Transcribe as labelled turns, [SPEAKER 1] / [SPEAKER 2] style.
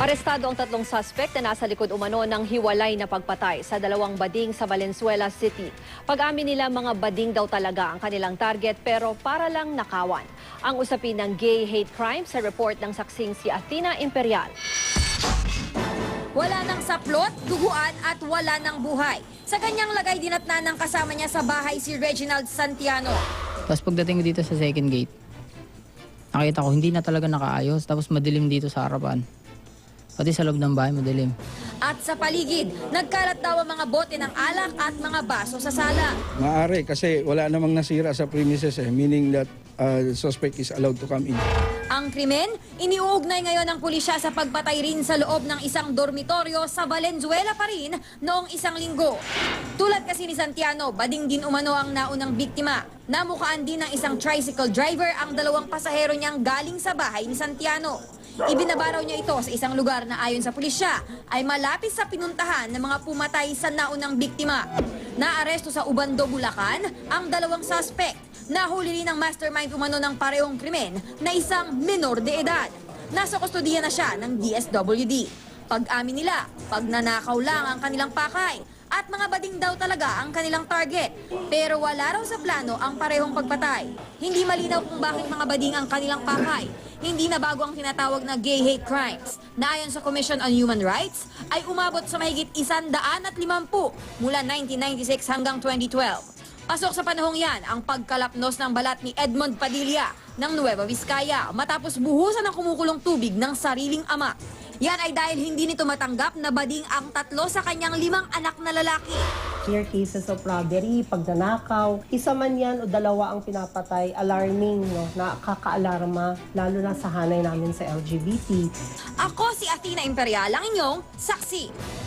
[SPEAKER 1] Arestado ang tatlong suspect na nasa likod umano ng hiwalay na pagpatay sa dalawang bading sa Valenzuela City. Pag-amin nila mga bading daw talaga ang kanilang target pero para lang nakawan. Ang usapin ng gay hate crime sa report ng saksing si Athena Imperial.
[SPEAKER 2] Wala nang saplot, duguan at wala nang buhay. Sa kanyang lagay dinatna ng kasama niya sa bahay si Reginald Santiano.
[SPEAKER 3] Tapos pagdating ko dito sa second gate, nakita ko hindi na talaga nakaayos. Tapos madilim dito sa harapan. Pati sa loob ng bahay, madilim.
[SPEAKER 2] At sa paligid, nagkalat daw ang mga bote ng alak at mga baso sa sala.
[SPEAKER 4] Maaari kasi wala namang nasira sa premises eh, meaning that uh, the suspect is allowed to come in.
[SPEAKER 2] Ang krimen, iniuugnay ngayon ng pulisya sa pagpatay rin sa loob ng isang dormitoryo sa Valenzuela pa rin noong isang linggo. Tulad kasi ni Santiano, bading din umano ang naunang biktima. Namukaan din ng isang tricycle driver ang dalawang pasahero niyang galing sa bahay ni Santiano. Ibinabaraw niya ito sa isang lugar na ayon sa pulisya ay malapit sa pinuntahan ng mga pumatay sa naunang biktima. Naaresto sa Ubando, Bulacan ang dalawang suspect. Nahuli rin ng mastermind umano ng parehong krimen na isang minor de edad. Nasa kustodiya na siya ng DSWD. Pag-amin nila, pagnanakaw lang ang kanilang pakay at mga bading daw talaga ang kanilang target. Pero wala raw sa plano ang parehong pagpatay. Hindi malinaw kung bakit mga bading ang kanilang pakay. Hindi na bago ang tinatawag na gay hate crimes na ayon sa Commission on Human Rights ay umabot sa mahigit isandaan at limampu mula 1996 hanggang 2012. Pasok sa panahong yan ang pagkalapnos ng balat ni Edmond Padilla ng Nueva Vizcaya matapos buhusan ng kumukulong tubig ng sariling ama. Yan ay dahil hindi nito matanggap na bading ang tatlo sa kanyang limang anak na lalaki.
[SPEAKER 5] clear cases of robbery, pagnanakaw. Isa man yan o dalawa ang pinapatay, alarming, no? nakakaalarma, lalo na sa hanay namin sa LGBT.
[SPEAKER 2] Ako si Athena Imperial, ang inyong saksi.